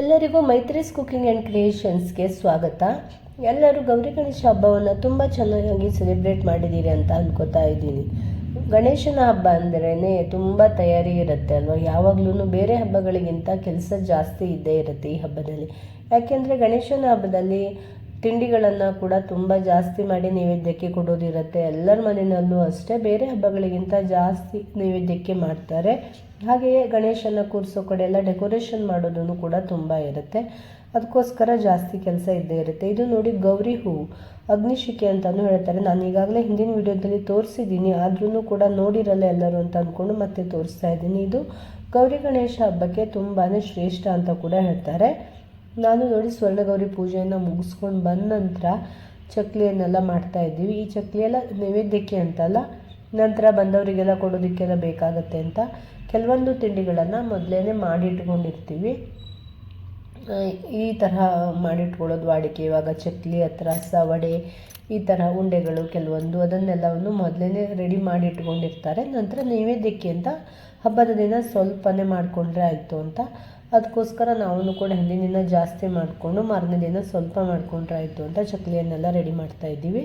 ಎಲ್ಲರಿಗೂ ಮೈತ್ರಿಸ್ cooking and ಕ್ರಿಯೇಷನ್ಸ್ಗೆ ಸ್ವಾಗತ. ಎಲ್ಲರೂ ಗೌರಿ ಗಣೇಶ ಹಬ್ಬವನ್ನು ತುಂಬ ಚೆನ್ನಾಗಿ ಸೆಲೆಬ್ರೇಟ್ ಮಾಡಿದ್ದೀರಿ ಅಂತ ಅಂದ್ಕೋತಾ ಇದ್ದೀನಿ. ಗಣೇಶನ ಹಬ್ಬ ಅಂದ್ರೇ ತುಂಬ ತಯಾರಿ ಇರುತ್ತೆ ಅಲ್ವಾ? ಯಾವಾಗಲೂ ಬೇರೆ ಹಬ್ಬಗಳಿಗಿಂತ ಕೆಲಸ ಜಾಸ್ತಿ ಇದ್ದೇ ಇರುತ್ತೆ ಈ ಹಬ್ಬದಲ್ಲಿ. ಯಾಕೆಂದರೆ ಗಣೇಶನ ಹಬ್ಬದಲ್ಲಿ ತಿಂಡಿಗಳನ್ನು ಕೂಡ ತುಂಬ ಜಾಸ್ತಿ ಮಾಡಿ ನೈವೇದ್ಯಕ್ಕೆ ಕೊಡೋದಿರುತ್ತೆ. ಎಲ್ಲರ ಮನೆಯಲ್ಲೂ ಅಷ್ಟೇ, ಬೇರೆ ಹಬ್ಬಗಳಿಗಿಂತ ಜಾಸ್ತಿ ನೈವೇದ್ಯಕ್ಕೆ ಮಾಡ್ತಾರೆ. ಹಾಗೆಯೇ ಗಣೇಶನ ಕೂರಿಸೋ ಕಡೆ ಎಲ್ಲ ಡೆಕೋರೇಷನ್ ಮಾಡೋದನ್ನು ಕೂಡ ತುಂಬ ಇರುತ್ತೆ. ಅದಕ್ಕೋಸ್ಕರ ಜಾಸ್ತಿ ಕೆಲಸ ಇದ್ದೇ ಇರುತ್ತೆ. ಇದು ನೋಡಿ ಗೌರಿ ಹೂವು ಅಗ್ನಿಶಿಕೆ ಅಂತಲೂ ಹೇಳ್ತಾರೆ. ನಾನು ಈಗಾಗಲೇ ಹಿಂದಿನ ವಿಡಿಯೋದಲ್ಲಿ ತೋರಿಸಿದ್ದೀನಿ. ಆದ್ರೂ ಕೂಡ ನೋಡಿರಲ್ಲ ಎಲ್ಲರೂ ಅಂತ ಅಂದ್ಕೊಂಡು ಮತ್ತೆ ತೋರಿಸ್ತಾ ಇದ್ದೀನಿ. ಇದು ಗೌರಿ ಗಣೇಶ ಹಬ್ಬಕ್ಕೆ ತುಂಬಾ ಶ್ರೇಷ್ಠ ಅಂತ ಕೂಡ ಹೇಳ್ತಾರೆ. ನಾನು ನೋಡಿ ಸ್ವರ್ಣಗೌರಿ ಪೂಜೆಯನ್ನು ಮುಗಿಸ್ಕೊಂಡು ಬಂದ ನಂತರ ಚಕ್ಲಿಯನ್ನೆಲ್ಲ ಮಾಡ್ತಾ ಇದ್ದೀವಿ. ಈ ಚಕ್ಲಿ ಎಲ್ಲ ನೈವೇದ್ಯಕ್ಕೆ ಅಂತಲ್ಲ, ನಂತರ ಬಂದವರಿಗೆಲ್ಲ ಕೊಡೋದಕ್ಕೆಲ್ಲ ಬೇಕಾಗತ್ತೆ ಅಂತ ಕೆಲವೊಂದು ತಿಂಡಿಗಳನ್ನು ಮೊದಲೇ ಮಾಡಿಟ್ಕೊಂಡಿರ್ತೀವಿ. ಈ ತರಹ ಮಾಡಿಟ್ಕೊಳ್ಳೋದು ವಾಡಿಕೆ. ಇವಾಗ ಚಕ್ಲಿ, ಹತ್ರ ಸವಡೆ ಈ ಥರ ಉಂಡೆಗಳು ಕೆಲವೊಂದು ಅದನ್ನೆಲ್ಲವನ್ನು ಮೊದಲೇ ರೆಡಿ ಮಾಡಿ ಇಟ್ಕೊಂಡಿರ್ತಾರೆ ನಂತರ ನೈವೇದ್ಯಕ್ಕೆ ಅಂತ ಹಬ್ಬದ ದಿನ ಸ್ವಲ್ಪನೇ ಮಾಡಿಕೊಂಡ್ರೆ ಆಯಿತು ಅಂತ ಅದಕ್ಕೋಸ್ಕರ ನಾವು ಕೂಡ ಹಿಂದಿನ ಜಾಸ್ತಿ ಮಾಡಿಕೊಂಡು ಮಾರನೇ ದಿನ ಸ್ವಲ್ಪ ಮಾಡಿಕೊಂಡ್ರೆ ಆಯಿತು ಅಂತ ಚಕ್ಲಿಯನ್ನೆಲ್ಲ ರೆಡಿ ಮಾಡ್ತಾ ಇದ್ದೀವಿ.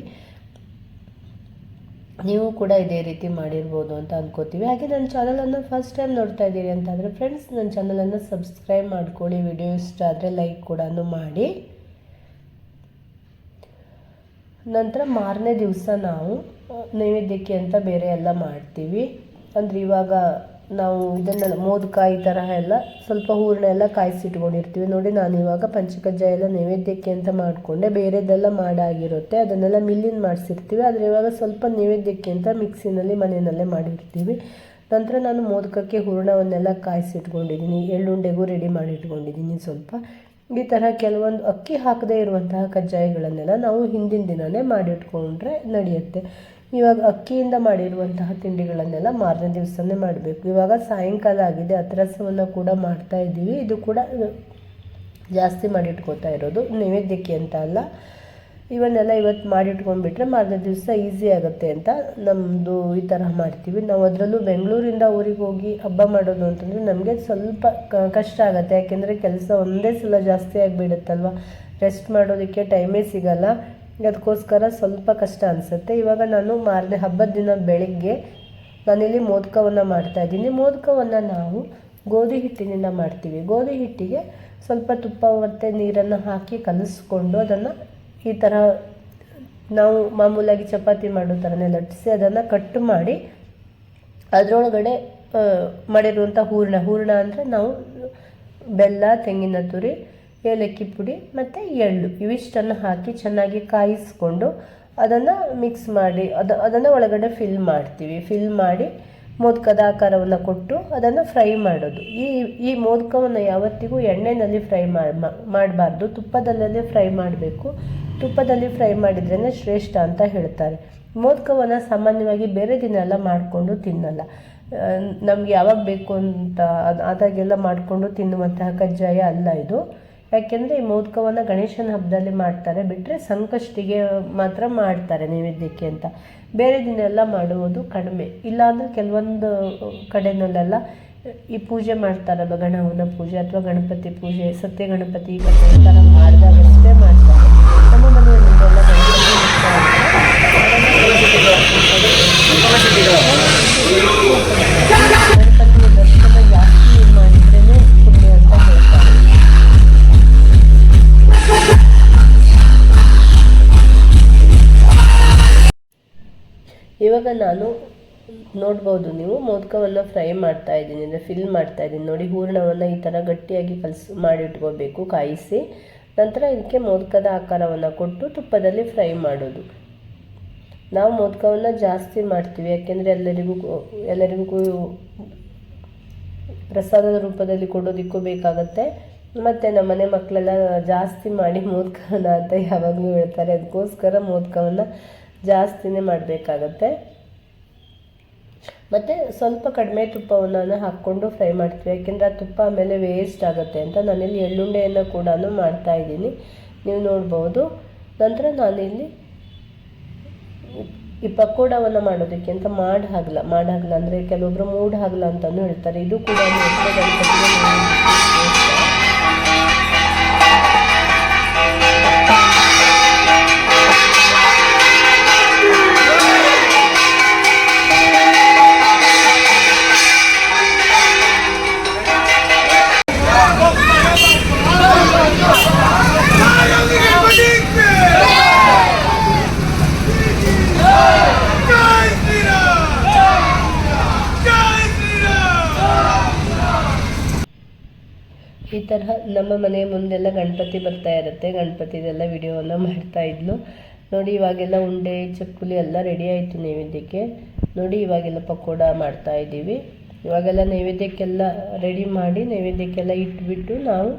ನೀವು ಕೂಡ ಇದೇ ರೀತಿ ಮಾಡಿರ್ಬೋದು ಅಂತ ಅನ್ಕೋತೀವಿ. ಹಾಗೆ ನನ್ನ ಚಾನಲನ್ನು ಫಸ್ಟ್ ಟೈಮ್ ನೋಡ್ತಾ ಇದ್ದೀರಿ ಅಂತಂದರೆ ಫ್ರೆಂಡ್ಸ್ ನನ್ನ ಚಾನಲನ್ನು ಸಬ್ಸ್ಕ್ರೈಬ್ ಮಾಡ್ಕೊಳ್ಳಿ. ವಿಡಿಯೋ ಇಷ್ಟ ಆದರೆ ಲೈಕ್ ಕೂಡ ಮಾಡಿ. ನಂತರ ಮಾರನೇ ದಿವಸ ನಾವು ನೈವೇದ್ಯಕ್ಕೆ ಅಂತ ಬೇರೆ ಎಲ್ಲ ಮಾಡ್ತೀವಿ. ಅಂದರೆ ಇವಾಗ ನಾವು ಇದನ್ನೆಲ್ಲ ಮೋದಕಾಯಿ ತರಹ ಎಲ್ಲ ಸ್ವಲ್ಪ ಹೂರಣ ಎಲ್ಲ ಕಾಯಿಸಿಟ್ಕೊಂಡಿರ್ತೀವಿ. ನೋಡಿ ನಾನು ಇವಾಗ ಪಂಚಕಜ್ಜಾಯ ಎಲ್ಲ ನೈವೇದ್ಯಕ್ಕೆ ಅಂತ ಮಾಡಿಕೊಂಡೆ. ಬೇರೆದೆಲ್ಲ ಮಾಡಾಗಿರುತ್ತೆ. ಅದನ್ನೆಲ್ಲ ಮಿಲ್ಲಿನ ಮಾಡಿಸಿರ್ತೀವಿ. ಆದರೆ ಇವಾಗ ಸ್ವಲ್ಪ ನೈವೇದ್ಯಕ್ಕೆ ಅಂತ ಮಿಕ್ಸಿನಲ್ಲಿ ಮನೆಯಲ್ಲೇ ಮಾಡಿರ್ತೀವಿ. ನಂತರ ನಾನು ಮೋದಕಕ್ಕೆ ಹೂರಣವನ್ನೆಲ್ಲ ಕಾಯಿಸಿಟ್ಕೊಂಡಿದ್ದೀನಿ. ಎಳ್ಳುಂಡೆಗೂ ರೆಡಿ ಮಾಡಿ ಇಟ್ಕೊಂಡಿದ್ದೀನಿ ಸ್ವಲ್ಪ. ಈ ಥರ ಕೆಲವೊಂದು ಅಕ್ಕಿ ಹಾಕದೇ ಇರುವಂತಹ ಕಜ್ಜಾಯಗಳನ್ನೆಲ್ಲ ನಾವು ಹಿಂದಿನ ದಿನವೇ ಮಾಡಿಟ್ಕೊಂಡ್ರೆ ನಡೆಯುತ್ತೆ. ಇವಾಗ ಅಕ್ಕಿಯಿಂದ ಮಾಡಿರುವಂತಹ ತಿಂಡಿಗಳನ್ನೆಲ್ಲ ಮಾರನೇ ದಿವಸನೇ ಮಾಡಬೇಕು. ಇವಾಗ ಸಾಯಂಕಾಲ ಆಗಿದೆ, ಅತ್ರಸವನ್ನು ಕೂಡ ಮಾಡ್ತಾ ಇದ್ದೀವಿ. ಇದು ಕೂಡ ಜಾಸ್ತಿ ಮಾಡಿಟ್ಕೋತಾ ಇರೋದು. ನೈವೇದ್ಯಕ್ಕೆ ಅಂತ ಅಲ್ಲ. ಇವನ್ನೆಲ್ಲ ಇವತ್ತು ಮಾಡಿಟ್ಕೊಂಡ್ಬಿಟ್ರೆ ಮಾರನೇ ದಿವಸ ಈಸಿ ಆಗುತ್ತೆ ಅಂತ ನಮ್ಮದು ಈ ಥರ ಮಾಡ್ತೀವಿ. ನಾವು ಅದರಲ್ಲೂ ಬೆಂಗಳೂರಿಂದ ಊರಿಗೆ ಹೋಗಿ ಹಬ್ಬ ಮಾಡೋದು ಅಂತಂದರೆ ನಮಗೆ ಸ್ವಲ್ಪ ಕಷ್ಟ ಆಗುತ್ತೆ. ಯಾಕೆಂದರೆ ಕೆಲಸ ಒಂದೇ ಸಲ ಜಾಸ್ತಿ ಆಗಿಬಿಡುತ್ತಲ್ವ? ರೆಸ್ಟ್ ಮಾಡೋದಕ್ಕೆ ಟೈಮೇ ಸಿಗಲ್ಲ. ಅದಕ್ಕೋಸ್ಕರ ಸ್ವಲ್ಪ ಕಷ್ಟ ಅನಿಸುತ್ತೆ. ಇವಾಗ ನಾನು ಮಾರನೇ ಹಬ್ಬದ ದಿನ ಬೆಳಿಗ್ಗೆ ನಾನಿಲ್ಲಿ ಮೋದಕವನ್ನು ಮಾಡ್ತಾ ಇದ್ದೀನಿ. ಮೋದಕವನ್ನು ನಾವು ಗೋಧಿ ಹಿಟ್ಟಿನಿಂದ ಮಾಡ್ತೀವಿ. ಗೋಧಿ ಹಿಟ್ಟಿಗೆ ಸ್ವಲ್ಪ ತುಪ್ಪ, ಮತ್ತು ನೀರನ್ನು ಹಾಕಿ ಕಲಿಸ್ಕೊಂಡು ಅದನ್ನು ಈ ಥರ ನಾವು ಮಾಮೂಲಾಗಿ ಚಪಾತಿ ಮಾಡೋ ಥರನೇ ಲಟ್ಟಿಸಿ ಅದನ್ನು ಕಟ್ ಮಾಡಿ ಅದರೊಳಗಡೆ ಮಾಡಿರುವಂಥ ಹೂರಣ. ಹೂರಣ ಅಂದರೆ ನಾವು ಬೆಲ್ಲ, ತೆಂಗಿನ ತುರಿ ಏಲಕ್ಕಿ ಪುಡಿ ಮತ್ತು ಎಳ್ಳು. ಇವಿಷ್ಟನ್ನು ಹಾಕಿ ಚೆನ್ನಾಗಿ ಕಾಯಿಸ್ಕೊಂಡು ಅದನ್ನು ಮಿಕ್ಸ್ ಮಾಡಿ, ಅದು, ಅದನ್ನು ಒಳಗಡೆ ಫಿಲ್ ಮಾಡ್ತೀವಿ. ಫಿಲ್ ಮಾಡಿ ಮೋದಕದ ಆಕಾರವನ್ನು ಕೊಟ್ಟು ಅದನ್ನು ಫ್ರೈ ಮಾಡೋದು. ಈ ಈ ಮೋದಕವನ್ನು ಯಾವತ್ತಿಗೂ ಎಣ್ಣೆಯಲ್ಲಿ ಫ್ರೈ ಮಾಡಬಾರ್ದು. ತುಪ್ಪದಲ್ಲೇ ಫ್ರೈ ಮಾಡಬೇಕು. ತುಪ್ಪದಲ್ಲಿ ಫ್ರೈ ಮಾಡಿದ್ರೇ ಶ್ರೇಷ್ಠ ಅಂತ ಹೇಳ್ತಾರೆ. ಮೋದಕವನ್ನು ಸಾಮಾನ್ಯವಾಗಿ ಬೇರೆ ದಿನ ಎಲ್ಲ ಮಾಡಿಕೊಂಡು ತಿನ್ನಲ್ಲ. ನಮ್ಗೆ ಯಾವಾಗ ಬೇಕು ಅಂತ ಅದಾಗೆಲ್ಲ ಮಾಡಿಕೊಂಡು ತಿನ್ನುವಂತಹ ಕಜ್ಜಾಯ ಅಲ್ಲ ಇದು. ಯಾಕೆಂದರೆ ಈ ಮೋದಕವನ್ನು ಗಣೇಶನ ಹಬ್ಬದಲ್ಲಿ ಮಾಡ್ತಾರೆ. ಬಿಟ್ಟರೆ ಸಂಕಷ್ಟಿಗೆ ಮಾತ್ರ ಮಾಡ್ತಾರೆ ನೈವೇದ್ಯಕ್ಕೆ ಅಂತ. ಬೇರೆ ದಿನ ಎಲ್ಲ ಮಾಡುವುದು ಕಡಿಮೆ. ಇಲ್ಲಾಂದರೆ ಕೆಲವೊಂದು ಕಡೆನಲ್ಲೆಲ್ಲ ಈ ಪೂಜೆ ಮಾಡ್ತಾರಲ್ಲ ಗಣವನ ಪೂಜೆ ಅಥವಾ ಗಣಪತಿ ಪೂಜೆ, ಸತ್ಯ ಗಣಪತಿ ಈ ಥರ ಮಾಡಿದಾಗಷ್ಟೇ ಮಾಡ್ತಾರೆ. ನಮ್ಮ ಮನೆಯಲ್ಲಿ ಗಣಪತಿ ಇವಾಗ ನಾನು ನೋಡ್ಬೋದು ನೀವು, ಮೋದಕವನ್ನು ಫ್ರೈ ಮಾಡ್ತಾ ಇದ್ದೀನಿ, ಅಂದರೆ ಫಿಲ್ ಮಾಡ್ತಾ ಇದ್ದೀನಿ. ನೋಡಿ, ಹೂರಣವನ್ನು ಈ ಥರ ಗಟ್ಟಿಯಾಗಿ ಕಲಸಿ, ಮಾಡಿಟ್ಕೋಬೇಕು, ಕಾಯಿಸಿ. ನಂತರ ಇದಕ್ಕೆ ಮೋದಕದ ಆಕಾರವನ್ನು ಕೊಟ್ಟು ತುಪ್ಪದಲ್ಲಿ ಫ್ರೈ ಮಾಡೋದು. ನಾವು ಮೋದಕವನ್ನು ಜಾಸ್ತಿ ಮಾಡ್ತೀವಿ, ಯಾಕೆಂದರೆ ಎಲ್ಲರಿಗೂ ಎಲ್ಲರಿಗೂ ಪ್ರಸಾದದ ರೂಪದಲ್ಲಿ ಕೊಡೋದಕ್ಕೂ ಬೇಕಾಗತ್ತೆ. ಮತ್ತು ನಮ್ಮ ಮನೆ ಮಕ್ಕಳೆಲ್ಲ ಜಾಸ್ತಿ ಮಾಡಿ ಮೋದಕವನ್ನು ಅಂತ ಯಾವಾಗಲೂ ಹೇಳ್ತಾರೆ. ಅದಕ್ಕೋಸ್ಕರ ಮೋದಕವನ್ನು ಜಾಸ್ತಿನೇ ಮಾಡಬೇಕಾಗತ್ತೆ. ಮತ್ತು ಸ್ವಲ್ಪ ಕಡಿಮೆ ತುಪ್ಪವನ್ನು ಹಾಕ್ಕೊಂಡು ಫ್ರೈ ಮಾಡ್ತೀವಿ. ಯಾಕೆಂದರೆ ಆ ತುಪ್ಪ ಆಮೇಲೆ ವೇಸ್ಟ್ ಆಗುತ್ತೆ ಅಂತ ನಾನಿಲ್ಲಿ ಎಳ್ಳುಂಡೆಯನ್ನು ಕೂಡ ಮಾಡ್ತಾ ಇದ್ದೀನಿ. ನೀವು ನೋಡ್ಬೋದು. ನಂತರ ನಾನಿಲ್ಲಿ ಈ ಪಕೋಡವನ್ನು ಮಾಡೋದಕ್ಕೆ ಅಂತ ಮಾಡ್ ಹಾಗಲ ಅಂದರೆ ಕೆಲವೊಬ್ಬರು ಮೂಡ್ ಹಾಗಲ್ಲ ಅಂತಲೂ ಹೇಳ್ತಾರೆ. ಇದು ಕೂಡ ಈ ತರಹ ನಮ್ಮ ಮನೆ ಮುಂದೆಲ್ಲ ಗಣಪತಿ ಬರ್ತಾ ಇರುತ್ತೆ. ಗಣಪತಿದೆಲ್ಲ ವಿಡಿಯೋವನ್ನು ಮಾಡ್ತಾ ಇದ್ಲು. ನೋಡಿ, ಇವಾಗೆಲ್ಲ ಉಂಡೆ, ಚಕ್ಕುಲಿ ಎಲ್ಲ ರೆಡಿ ಆಯಿತು ನೈವೇದ್ಯಕ್ಕೆ. ನೋಡಿ, ಇವಾಗೆಲ್ಲ ಪಕೋಡ ಮಾಡ್ತಾ ಇದ್ದೀವಿ. ಇವಾಗೆಲ್ಲ ನೈವೇದ್ಯಕ್ಕೆಲ್ಲ ರೆಡಿ ಮಾಡಿ ನೈವೇದ್ಯಕ್ಕೆಲ್ಲ ಇಟ್ಬಿಟ್ಟು ನಾವು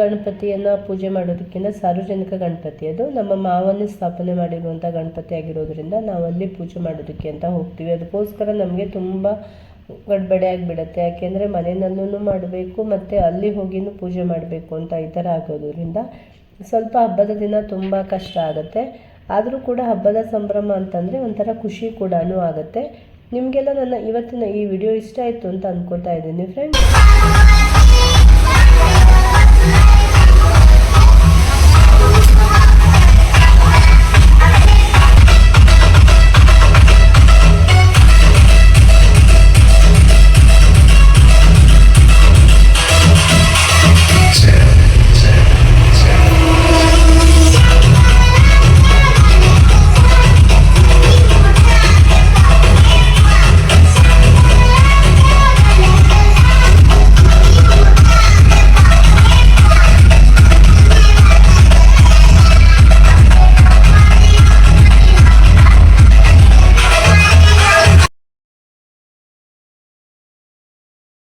ಗಣಪತಿಯನ್ನು ಪೂಜೆ ಮಾಡೋದಕ್ಕಿಂತ ಸಾರ್ವಜನಿಕ ಗಣಪತಿ. ಅದು ನಮ್ಮ ಮಾವನ್ನೇ ಸ್ಥಾಪನೆ ಮಾಡಿರುವಂಥ ಗಣಪತಿ ಆಗಿರೋದ್ರಿಂದ ನಾವು ಅಲ್ಲಿ ಪೂಜೆ ಮಾಡೋದಕ್ಕೆ ಅಂತ ಹೋಗ್ತೀವಿ. ಅದಕ್ಕೋಸ್ಕರ ನಮಗೆ ತುಂಬ ಗಡ್ಬಡಿ ಆಗಿಬಿಡತ್ತೆ. ಯಾಕೆಂದರೆ ಮನೆಯಲ್ಲೂ ಮಾಡಬೇಕು, ಮತ್ತು ಅಲ್ಲಿ ಹೋಗಿನೂ ಪೂಜೆ ಮಾಡಬೇಕು ಅಂತ ಈ ಥರ ಆಗೋದ್ರಿಂದ ಸ್ವಲ್ಪ ಹಬ್ಬದ ದಿನ ತುಂಬ ಕಷ್ಟ ಆಗುತ್ತೆ. ಆದರೂ ಕೂಡ ಹಬ್ಬದ ಸಂಭ್ರಮ ಅಂತಂದರೆ ಒಂಥರ ಖುಷಿ ಕೂಡ ಆಗುತ್ತೆ. ನಿಮಗೆಲ್ಲ ನನ್ನ ಇವತ್ತಿನ ಈ ವಿಡಿಯೋ ಇಷ್ಟ ಆಯಿತು ಅಂತ ಅಂದ್ಕೋತಾ ಇದ್ದೀನಿ ಫ್ರೆಂಡ್ಸ್